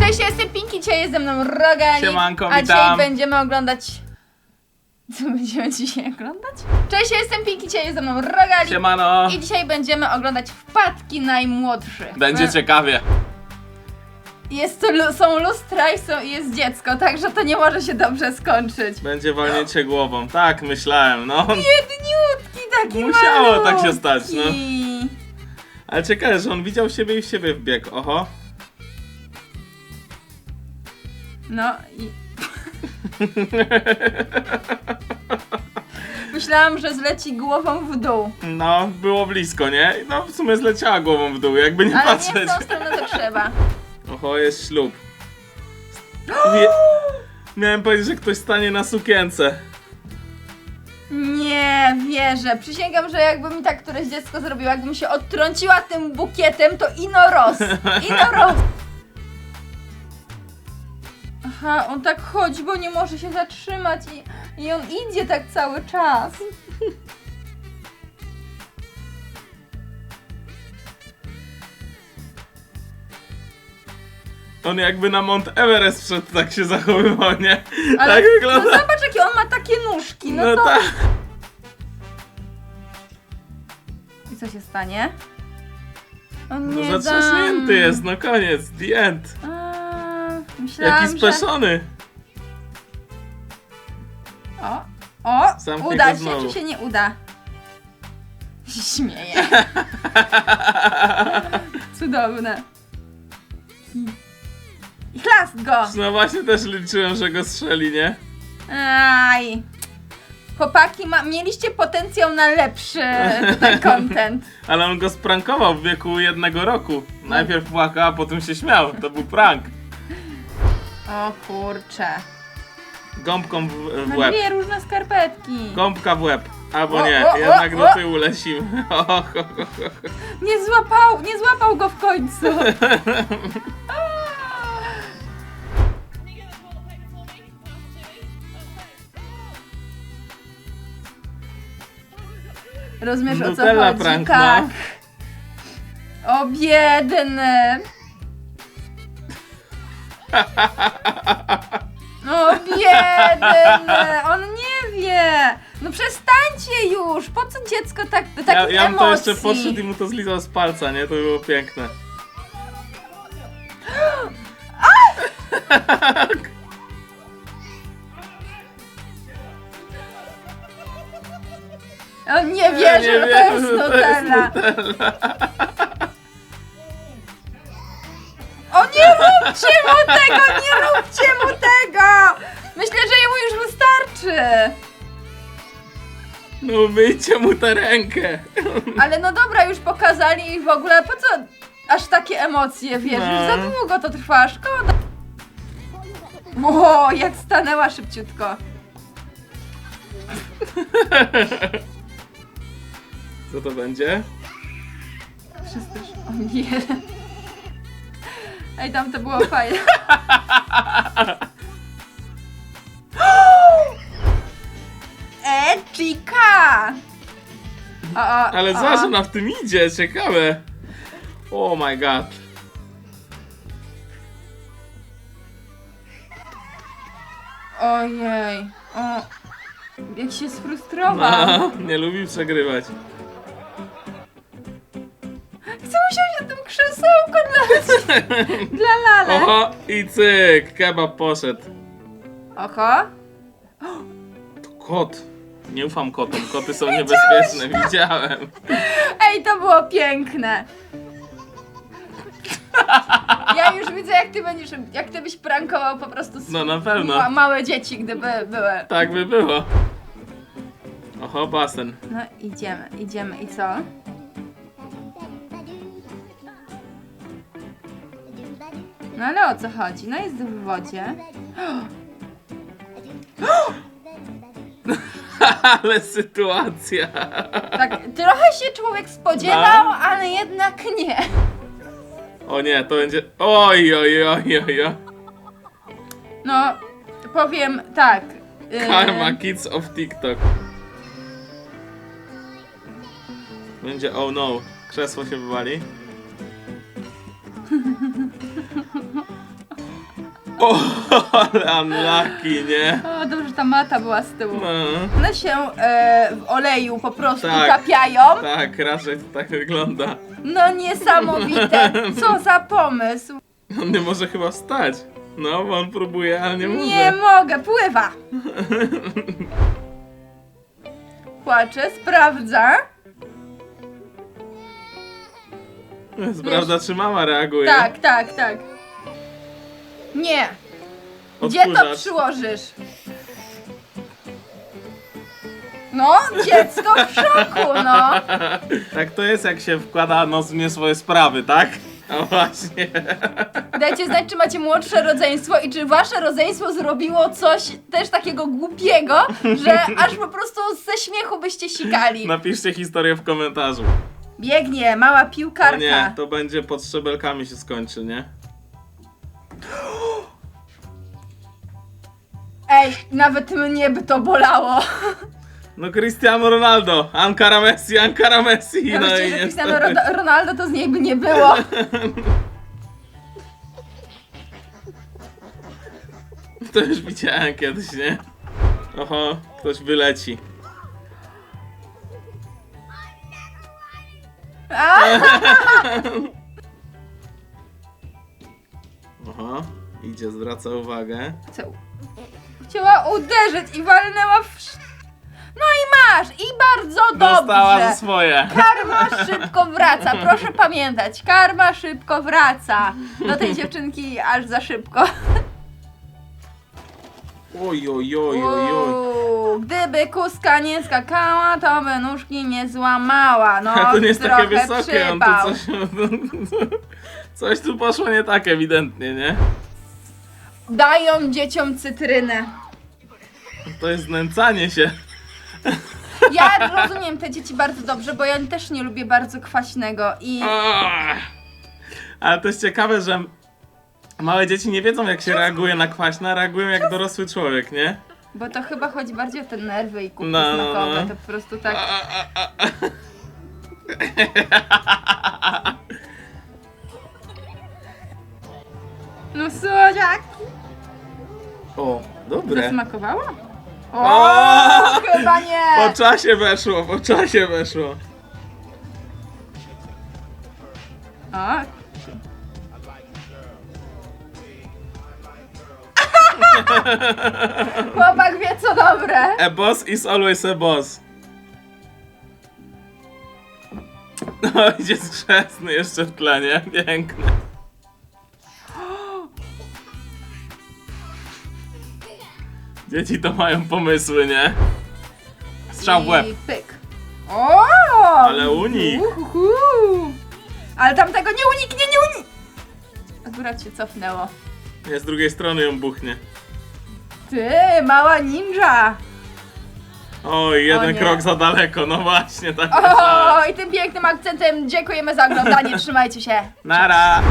Cześć, ja jestem Pinki, dzisiaj jest ze mną Rogali. Siemanko, A dzisiaj witam. będziemy oglądać... Co będziemy dzisiaj oglądać? Cześć, ja jestem Pinki, dzisiaj jest ze mną Rogali. Siemano! I dzisiaj będziemy oglądać wpadki najmłodszych. Będzie ciekawie. Jest to, lu- są lustra i są, jest dziecko, także to nie może się dobrze skończyć. Będzie walnięcie głową. Tak, myślałem, no. Biedniutki taki Musiało tak się stać, no. Ale ciekawe, że on widział siebie i w siebie wbiegł. Oho. No i... Myślałam, że zleci głową w dół. No, było blisko, nie? No, w sumie zleciała głową w dół, jakby nie Ale nie patrzeć. w tą stronę to trzeba. Oho, jest ślub. Wie... Miałem powiedzieć, że ktoś stanie na sukience. Nie wierzę. Przysięgam, że jakby mi tak któreś dziecko zrobiło, jakbym się odtrąciła tym bukietem, to ino roz. Ino roz. Aha, on tak chodzi, bo nie może się zatrzymać i, i on idzie tak cały czas. On jakby na Mount Everest wszedł, tak się zachowywał, nie? Ale tak no wygląda. zobacz, jakie on ma takie nóżki. No, No to... tak. I co się stanie? O No nie zatrzaśnięty dam. jest, no koniec, the end. A, myślałam, Jaki że... speszony. O, o, Zamknij uda go się znowu. czy się nie uda? Się Śmieję. Cudowne. I chlast go! No właśnie też liczyłem, że go strzeli, nie? Aj. Chłopaki, ma, mieliście potencjał na lepszy tutaj content. Ale on go sprankował w wieku jednego roku. Najpierw płakał, a potem się śmiał. To był prank. O kurcze. Gąbką w, w No łeb. dwie różne skarpetki. Gąbka w łeb. Albo O, nie, o, o, jednak o. do tyłu lecimy. O, ho, ho, ho. Nie złapał, nie złapał go w końcu. Rozumiesz o co Nutella chodzi? prank, tak. O biedny. O biedny. On nie wie. No przestańcie już. Po co dziecko tak do Ja, takich ja bym to emocji? jeszcze podszedł i mu to zlizał z palca, nie? To było piękne. On nie wie, że jest że to jest Nutella. Nutella. Róbcie mu tego, nie róbcie mu tego! Myślę, że jemu już wystarczy. No myjcie mu tę rękę. Ale no dobra, już pokazali i w ogóle po co aż takie emocje, wiesz? Już No. za długo to trwa, szkoda. O, jak stanęła szybciutko. Co to będzie? Już... O nie. Ej, tam to było fajne. E, chica! O, o, Ale o, o. ona w tym idzie, ciekawe. Oh my god. Ojej. O. Jak się sfrustrował. No, nie lubi przegrywać. Chcę usiąść na tym krzesełku dla, dla Lale. Oho, i cyk, kebab poszedł. Oho. To kot. Nie ufam kotom, koty są niebezpieczne, widziałem. Ej, to było piękne. Ja już widzę, jak ty będziesz, jak ty byś prankował po prostu No na pewno. ma, małe dzieci, gdyby były. Tak by było. Oho, basen. No, idziemy, idziemy. I co? No ale o co chodzi? No jest w wodzie. Ale sytuacja. Tak, trochę się człowiek spodziewał, No. ale jednak nie. O nie, to będzie... Oj, oj, oj, oj, oj. No, powiem tak. yy, Karma Kids of TikTok. Będzie oh no. Krzesło się wywali. O, ale unlucky, nie? O, dobrze, że ta mata była z tyłu. No, One się e, w oleju po prostu Tak. tapiają. tak, raczej to tak wygląda. No niesamowite. Co za pomysł. On nie może chyba wstać. No, bo on próbuje, ale nie może. Nie mogę, pływa. Płacze, sprawdza. Sprawdza, czy mama reaguje. Tak, tak, tak. Nie. Gdzie to Odkurzacz. przyłożysz? No, dziecko w szoku, no. Tak to jest, jak się wkłada nos w nie swoje sprawy, tak? A właśnie. Dajcie znać, czy macie młodsze rodzeństwo i czy wasze rodzeństwo zrobiło coś też takiego głupiego, że aż po prostu ze śmiechu byście sikali. Napiszcie historię w komentarzu. Biegnie, mała O piłkarka. nie, to będzie pod szczebelkami się skończy, nie? Ej, nawet mnie by to bolało. No Cristiano Ronaldo, Ankara Messi, Ankara Messi, Ja no myślę, i że niestety. Cristiano Ro- Ronaldo to z niej by nie było. To już widziałem kiedyś, nie? Oho, ktoś wyleci. A, Oho, idzie, zwraca uwagę. co? Chciała uderzyć i walnęła w... sz- No i masz! I bardzo Dostała za dobrze! swoje. Karma szybko wraca, proszę pamiętać. Karma szybko wraca. Do tej dziewczynki aż za szybko. Oj, oj, oj, oj, oj. Uuu, Gdyby kuska nie skakała, to by nóżki nie złamała. No, A to nie jest takie trochę wysokie, on tu przypał. coś... Coś tu poszło nie tak ewidentnie, nie? Dają dzieciom cytrynę. To jest znęcanie się. Ja rozumiem te dzieci bardzo dobrze, bo ja też nie lubię bardzo kwaśnego i. Ale to jest ciekawe, że małe dzieci nie wiedzą jak się reaguje na kwaśne, a reagują jak dorosły człowiek, nie? bo to chyba chodzi bardziej o te nerwy i kubki No, no, smakowe, no. to po prostu tak. A, a, a, a. No słodziak. O, dobre. Zasmakowało? O, O! chyba nie. Po czasie weszło, po czasie weszło. O. Chłopak wie co dobre. A boss is always a boss. No, idzie skrzesny jeszcze w tle, nie? Piękne. Dzieci to mają pomysły, nie? Strzał w łeb. I pyk. O! Ale unik. Uhuhu. Ale tam tego nie uniknie, nie unik. Akurat się cofnęło. Nie, z drugiej strony ją buchnie. Ty, mała ninja. Oj, jeden nie. krok za daleko, no właśnie, tak myślałem. O, i tym pięknym akcentem dziękujemy za oglądanie. Trzymajcie się. Nara!